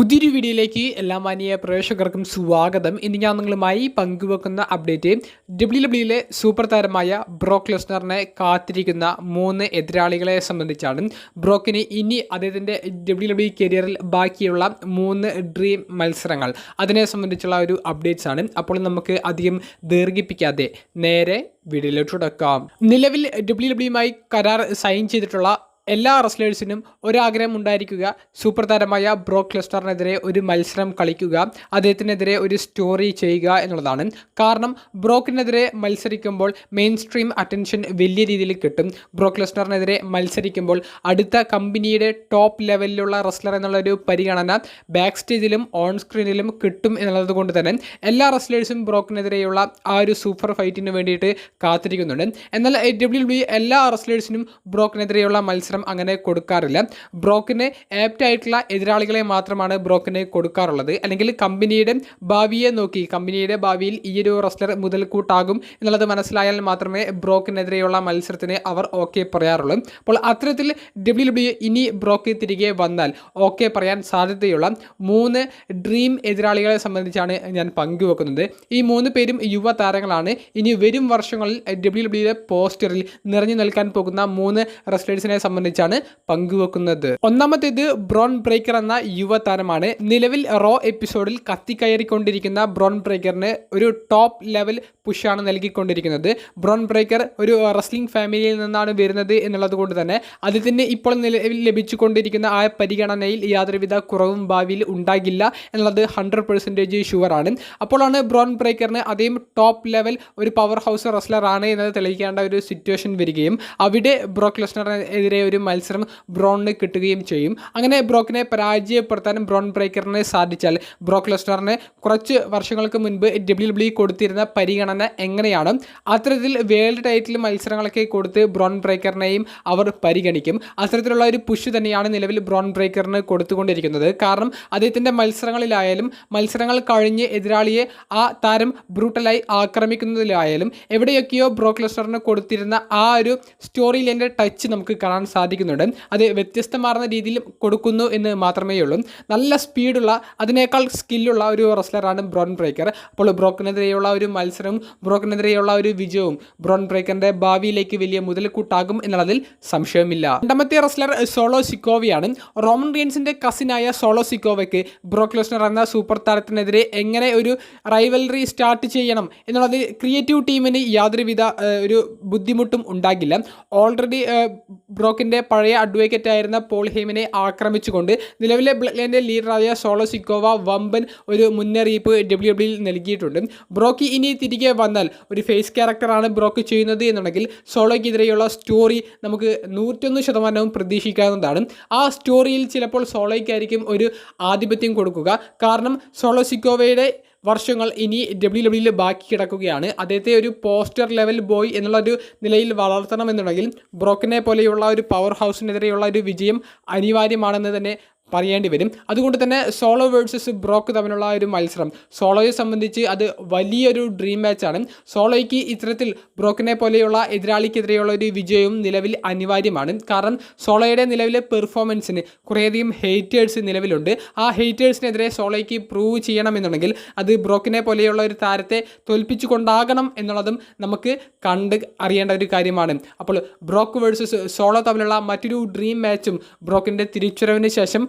പുതിയൊരു വീഡിയോയിലേക്ക് എല്ലാ മാന്യ പ്രേക്ഷകർക്കും സ്വാഗതം. ഇന്ന് ഞാൻ നിങ്ങളുമായി പങ്കുവെക്കുന്ന അപ്ഡേറ്റ് ഡബ്ല്യു ഡബ്ല്യുയിലെ സൂപ്പർ താരമായ ബ്രോക്ക് ലെസ്നറിനെ കാത്തിരിക്കുന്ന മൂന്ന് എതിരാളികളെ സംബന്ധിച്ചാണ്. ബ്രോക്കിന് ഇനി അദ്ദേഹത്തിന്റെ ഡബ്ല്യു ഡബ്ല്യു കരിയറിൽ ബാക്കിയുള്ള മൂന്ന് ഡ്രീം മത്സരങ്ങൾ. അതിനെ സംബന്ധിച്ചുള്ള ഒരു അപ്ഡേറ്റ്സ് ആണ്. അപ്പോൾ നമുക്ക് അധികം ദീർഘിപ്പിക്കാതെ നേരെ വീഡിയോയിലോട്ട് തുടക്കാം നിലവിൽ ഡബ്ല്യു ഡബ്ല്യുമായി കരാർ സൈൻ ചെയ്തിട്ടുള്ള എല്ലാ റെസ്ലേഴ്സിനും ഒരാഗ്രഹം ഉണ്ടായിരിക്കുക. സൂപ്പർ താരമായ ബ്രോക്ക് ലെസ്റ്ററിനെതിരെ ഒരു മത്സരം കളിക്കുക. അദ്ദേഹത്തിനെതിരെ ഒരു സ്റ്റോറി ചെയ്യുക എന്നുള്ളതാണ്. കാരണം ബ്രോക്കിനെതിരെ മത്സരിക്കുമ്പോൾ മെയിൻ സ്ട്രീം അറ്റൻഷൻ വലിയ രീതിയിൽ കിട്ടും. ബ്രോക്ക് ലെസ്റ്ററിനെതിരെ മത്സരിക്കുമ്പോൾ അടുത്ത കമ്പനിയുടെ ടോപ്പ് ലെവലിലുള്ള റെസ്ലർ എന്നുള്ളൊരു പരിഗണന ബാക്ക് സ്റ്റേജിലും ഓൺ സ്ക്രീനിലും കിട്ടും എന്നുള്ളത് കൊണ്ട് തന്നെ എല്ലാ റെസ്ലേഴ്സും ബ്രോക്കിനെതിരെയുള്ള ആ ഒരു സൂപ്പർ ഫൈറ്റിന് വേണ്ടിയിട്ട് കാത്തിരിക്കുന്നുണ്ട്. എന്നാൽ ഡബ്ല്യു ഡബ്ല്യു എല്ലാ റെസ്ലേഴ്സിനും ബ്രോക്കിനെതിരെയുള്ള മത്സരം അങ്ങനെ കൊടുക്കാറില്ല. ബ്രോക്കിന് ആപ്റ്റ് ആയിട്ടുള്ള എതിരാളികളെ മാത്രമാണ് ബ്രോക്കിന് കൊടുക്കാറുള്ളത്. അല്ലെങ്കിൽ കമ്പനിയുടെ ഭാവിയെ നോക്കി കമ്പനിയുടെ ഭാവിയിൽ ഈ ഒരു റെസ്ലർ മുതൽക്കൂട്ടാകും എന്നുള്ളത് മനസ്സിലായാൽ മാത്രമേ ബ്രോക്കിനെതിരെയുള്ള മത്സരത്തിന് അവർ ഓക്കെ പറയാറുള്ളൂ. അപ്പോൾ അത്തരത്തിൽ ഡബ്ല്യു ഡബ്ല്യു ഇനി ബ്രോക്ക് തിരികെ വന്നാൽ ഓക്കെ പറയാൻ സാധ്യതയുള്ള മൂന്ന് ഡ്രീം എതിരാളികളെ സംബന്ധിച്ചാണ് ഞാൻ പങ്കുവെക്കുന്നത്. ഈ മൂന്ന് പേരും യുവ താരങ്ങളാണ്. ഇനി വരും വർഷങ്ങളിൽ ഡബ്ല്യു ഡബ്ല്യുയുടെ പോസ്റ്ററിൽ നിറഞ്ഞു നിൽക്കാൻ പോകുന്ന മൂന്ന് റെസ്ലേഴ്സിനെ സംബന്ധിച്ചാണ് പങ്കുവെക്കുന്നത്. ഒന്നാമത്തേത് ബ്രോൺ ബ്രേക്കർ എന്ന യുവതാരമാണ്. നിലവിൽ റോ എപ്പിസോഡിൽ കത്തിക്കയറിക്കൊണ്ടിരിക്കുന്ന ബ്രോൺ ബ്രേക്കറിന് ഒരു ടോപ്പ് ലെവൽ പുഷാണ് നൽകിക്കൊണ്ടിരിക്കുന്നത്. ബ്രോൺ ബ്രേക്കർ ഒരു റസ്ലിംഗ് ഫാമിലിയിൽ നിന്നാണ് വരുന്നത് എന്നുള്ളത് കൊണ്ട് തന്നെ അദ്ദേഹത്തിന് ഇപ്പോൾ നിലവിൽ ലഭിച്ചുകൊണ്ടിരിക്കുന്ന ആ പരിഗണനയിൽ യാതൊരുവിധ കുറവും ഭാവിയിൽ ഉണ്ടാകില്ല എന്നുള്ളത് ഹൺഡ്രഡ് പെർസെന്റേജ് ഷുവറാണ്. അപ്പോഴാണ് ബ്രോൺ ബ്രേക്കറിന് അതേം ടോപ്പ് ലെവൽ ഒരു പവർ ഹൗസ് റെസ്ലർ ആണ് എന്നത് തെളിയിക്കേണ്ട ഒരു സിറ്റുവേഷൻ വരികയും അവിടെ ബ്രോക്ക് ലെസ്നറിനെതിരെ ഒരു മത്സരം ബ്രോണിന് കിട്ടുകയും ചെയ്യും. അങ്ങനെ ബ്രോക്കിനെ പരാജയപ്പെടുത്താനും ബ്രോൺ ബ്രേക്കറിനെ സാധിച്ചാൽ ബ്രോക്ക് ലെസ്നറിന് കുറച്ച് വർഷങ്ങൾക്ക് മുൻപ് ഡബ്ല്യു ഡബ്ല്യു കൊടുത്തിരുന്ന പരിഗണന എങ്ങനെയാണ്? അത്തരത്തിൽ വേൾഡ് ടൈറ്റിൽ മത്സരങ്ങളൊക്കെ കൊടുത്ത് ബ്രോൺ ബ്രേക്കറിനെയും അവർ പരിഗണിക്കും. അത്തരത്തിലുള്ള ഒരു പുഷ് തന്നെയാണ് നിലവിൽ ബ്രോൺ ബ്രേക്കറിന് കൊടുത്തുകൊണ്ടിരിക്കുന്നത്. കാരണം അദ്ദേഹത്തിന്റെ മത്സരങ്ങളിലായാലും മത്സരങ്ങൾ കഴിഞ്ഞ് എതിരാളിയെ ആ താരം ബ്രൂട്ടലായി ആക്രമിക്കുന്നതിലായാലും എവിടെയൊക്കെയോ ബ്രോക്ക് ലെസ്നറിന് കൊടുത്തിരുന്ന ആ ഒരു സ്റ്റോറി ലൈന്റെ ടച്ച് നമുക്ക് കാണാൻ സാധിക്കുന്നുണ്ട്. അത് വ്യത്യസ്തമാർന്ന രീതിയിൽ കൊടുക്കുന്നു എന്ന് മാത്രമേ ഉള്ളൂ നല്ല സ്പീഡുള്ള അതിനേക്കാൾ സ്കില്ലുള്ള ഒരു റെസ്ലറാണ് ബ്രോൺ ബ്രേക്കർ അപ്പോൾ ബ്രോക്കിനെതിരെയുള്ള ഒരു മത്സരവും ബ്രോക്കിനെതിരെയുള്ള ഒരു വിജയവും ബ്രോൺ ബ്രേക്കറിന്റെ ഭാവിയിലേക്ക് വലിയ മുതൽക്കൂട്ടാകും എന്നുള്ളതിൽ സംശയമില്ല രണ്ടാമത്തെ റെസ്ലർ സോളോ സിക്കോവിയാണ്. റോമൻ റീൻസിന്റെ കസിനായ സോളോ സിക്കോവയ്ക്ക് ബ്രോക്ക് ലെസ്നർ എന്ന സൂപ്പർ താരത്തിനെതിരെ എങ്ങനെ ഒരു റൈവൽറി സ്റ്റാർട്ട് ചെയ്യണം എന്നുള്ളത് ക്രിയേറ്റീവ് ടീമിന് യാതൊരുവിധ ഒരു ബുദ്ധിമുട്ടും ഉണ്ടാകില്ല. ഓൾറെഡി ബ്രോക്കിന്റെ പഴയ അഡ്വക്കേറ്റ് ആയിരുന്ന പോൾ ഹെയ്മിനെ ആക്രമിച്ചുകൊണ്ട് നിലവിലെ ബ്ലഡ്ലൈന്റെ ലീഡറായ സോളോ സിക്കോവ വമ്പൻ ഒരു മുന്നറിയിപ്പ് ഡബ്ല്യു ഡബ്ല്യു നൽകിയിട്ടുണ്ട്. ബ്രോക്കി ഇനി തിരികെ വന്നാൽ ഒരു ഫേസ് ക്യാരക്ടറാണ് ബ്രോക്ക് ചെയ്യുന്നത് എന്നുണ്ടെങ്കിൽ സോളോയ്ക്കെതിരെയുള്ള സ്റ്റോറി നമുക്ക് നൂറ്റൊന്ന് ശതമാനവും പ്രതീക്ഷിക്കാവുന്നതാണ്. ആ സ്റ്റോറിയിൽ ചിലപ്പോൾ സോളോയ്ക്കായിരിക്കും ഒരു ആധിപത്യം കൊടുക്കുക. കാരണം സോളോ സിക്കോവയുടെ വർഷങ്ങൾ ഇനി ഡബ്ല്യു ഡബ്ല്യുയിൽ ബാക്കി കിടക്കുകയാണ്. അദ്ദേഹത്തെ ഒരു പോസ്റ്റർ ലെവൽ ബോയ് എന്നുള്ള ഒരു നിലയിൽ വളർത്തണമെന്നുണ്ടെങ്കിൽ ബ്രോക്കനെ പോലെയുള്ള ഒരു പവർ ഹൗസിനെതിരെയുള്ള ഒരു വിജയം അനിവാര്യമാണെന്ന് തന്നെ പറയേണ്ടി വരും. അതുകൊണ്ട് തന്നെ സോളോ വേഴ്സസ് ബ്രോക്ക് തമ്മിലുള്ള ഒരു മത്സരം. സോളോയെ സംബന്ധിച്ച് അത് വലിയൊരു ഡ്രീം മാച്ചാണ് സോളോയ്ക്ക് ഇത്തരത്തിൽ ബ്രോക്കിനെ പോലെയുള്ള എതിരാളിക്കെതിരെയുള്ള ഒരു വിജയവും നിലവിൽ അനിവാര്യമാണ്. കാരണം സോളോയുടെ നിലവിലെ പെർഫോമൻസിന് കുറേയധികം ഹേറ്റേഴ്സ് നിലവിലുണ്ട്. ആ ഹേറ്റേഴ്സിനെതിരെ സോളോയ്ക്ക് പ്രൂവ് ചെയ്യണമെന്നുണ്ടെങ്കിൽ അത് ബ്രോക്കിനെ പോലെയുള്ള ഒരു താരത്തെ തോൽപ്പിച്ചുകൊണ്ടാകണം എന്നുള്ളതും നമുക്ക് കണ്ട് അറിയേണ്ട ഒരു കാര്യമാണ്. അപ്പോൾ ബ്രോക്ക് വേഴ്സസ് സോളോ തമ്മിലുള്ള മറ്റൊരു ഡ്രീം മാച്ചും ബ്രോക്കിന്റെ തിരിച്ചുവരവിന് ശേഷം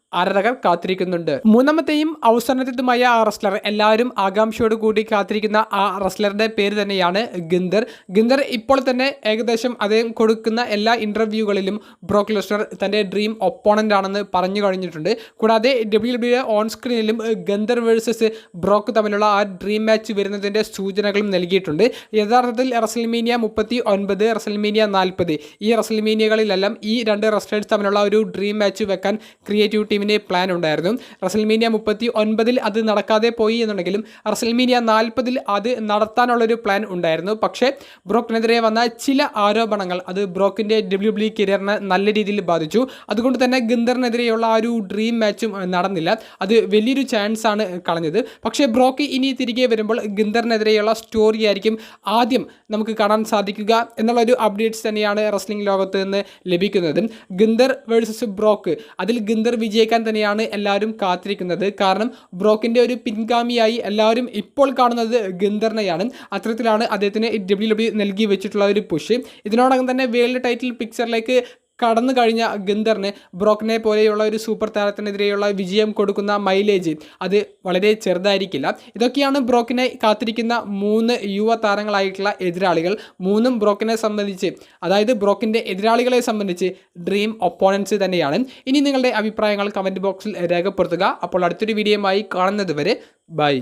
ആരാധകർ കാത്തിരിക്കുന്നുണ്ട്. മൂന്നാമത്തെയും അവസാനത്തേതുമായ റെസ്ലർ എല്ലാവരും ആകാംക്ഷയോട് കൂടി കാത്തിരിക്കുന്ന ആ റെസ്ലറുടെ പേര് തന്നെയാണ് ഗിന്ദർ. ഗിന്ദർ ഇപ്പോൾ തന്നെ ഏകദേശം അദ്ദേഹം കൊടുക്കുന്ന എല്ലാ ഇന്റർവ്യൂകളിലും ബ്രോക്ക് ലെസ്നർ തന്റെ ഡ്രീം ഒപ്പോണന്റ് ആണെന്ന് പറഞ്ഞു കഴിഞ്ഞിട്ടുണ്ട്. കൂടാതെ ഡബ്ല്യു ഡബ്ല്യു ഓൺ സ്ക്രീനിലും ഗന്ധർ വേഴ്സസ് ബ്രോക്ക് തമ്മിലുള്ള ആ ഡ്രീം മാച്ച് വരുന്നതിന്റെ സൂചനകളും നൽകിയിട്ടുണ്ട്. യഥാർത്ഥത്തിൽ റസൽമീനിയ മുപ്പത്തി ഒൻപത് റസൽമീനിയ നാൽപ്പത് ഈ റസൽമീനിയകളിലെല്ലാം ഈ രണ്ട് റെസ്ലേഴ്സ് തമ്മിലുള്ള ഒരു ഡ്രീം മാച്ച് വെക്കാൻ ക്രിയേറ്റീവ് ടീമിന് പ്ലാൻ ഉണ്ടായിരുന്നു. റസൽമീനിയ മുപ്പത്തി ഒൻപതിൽ അത് നടക്കാതെ പോയി എന്നുണ്ടെങ്കിലും റസൽമീനിയ നാൽപ്പതിൽ അത് നടത്താനുള്ളൊരു പ്ലാൻ ഉണ്ടായിരുന്നു. പക്ഷേ ബ്രോക്കിനെതിരെ വന്ന ചില ആരോപണങ്ങൾ അത് ബ്രോക്കിന്റെ ഡബ്ല്യു ഡബ്ല്യു കരിയറിനെ നല്ല രീതിയിൽ ബാധിച്ചു. അതുകൊണ്ട് തന്നെ ഗിന്ദറിനെതിരെയുള്ള ആ ഒരു ഡ്രീം മാച്ചും നടന്നില്ല. അത് വലിയൊരു ചാൻസ് ആണ് കളഞ്ഞത്. പക്ഷേ ബ്രോക്ക് ഇനി തിരികെ വരുമ്പോൾ ഗിന്ദറിനെതിരെയുള്ള സ്റ്റോറി ആയിരിക്കും ആദ്യം നമുക്ക് കാണാൻ സാധിക്കുക എന്നുള്ളൊരു അപ്ഡേറ്റ്സ് തന്നെയാണ് റെസ്ലിംഗ് ലോകത്ത് നിന്ന് ലഭിക്കുന്നത്. Gunther versus Brock. അതിൽ ഗിന്ദർ വിജയിക്കാൻ വിജയിക്കാൻ തന്നെയാണ് എല്ലാവരും കാത്തിരിക്കുന്നത്. കാരണം ബ്രോക്കിന്റെ ഒരു പിൻഗാമിയായി എല്ലാവരും ഇപ്പോൾ കാണുന്നത് ഗന്ധർണയാണ് അത്തരത്തിലാണ് അദ്ദേഹത്തിന് ഡബ്ല്യു ഡബ്ല്യു നൽകി വെച്ചിട്ടുള്ള ഒരു പുഷ് ഇതിനോടകം തന്നെ വേൾഡ് ടൈറ്റിൽ പിക്ചറിലേക്ക് കടന്നു കഴിഞ്ഞ ഗന്ധറിന് ബ്രോക്കിനെ പോലെയുള്ള ഒരു സൂപ്പർ താരത്തിനെതിരെയുള്ള വിജയം കൊടുക്കുന്ന മൈലേജ് അത് വളരെ ചെറുതായിരിക്കില്ല. ഇതൊക്കെയാണ് ബ്രോക്കിനെ കാത്തിരിക്കുന്ന മൂന്ന് യുവ താരങ്ങളായിട്ടുള്ള എതിരാളികൾ. മൂന്നും ബ്രോക്കിനെ സംബന്ധിച്ച് അതായത് ബ്രോക്കിന്റെ എതിരാളികളെ സംബന്ധിച്ച് ഡ്രീം ഒപ്പോണൻസ് തന്നെയാണ്. ഇനി നിങ്ങളുടെ അഭിപ്രായങ്ങൾ കമന്റ് ബോക്സിൽ രേഖപ്പെടുത്തുക. അപ്പോൾ അടുത്തൊരു വീഡിയോയുമായി കാണുന്നത് വരെ ബൈ.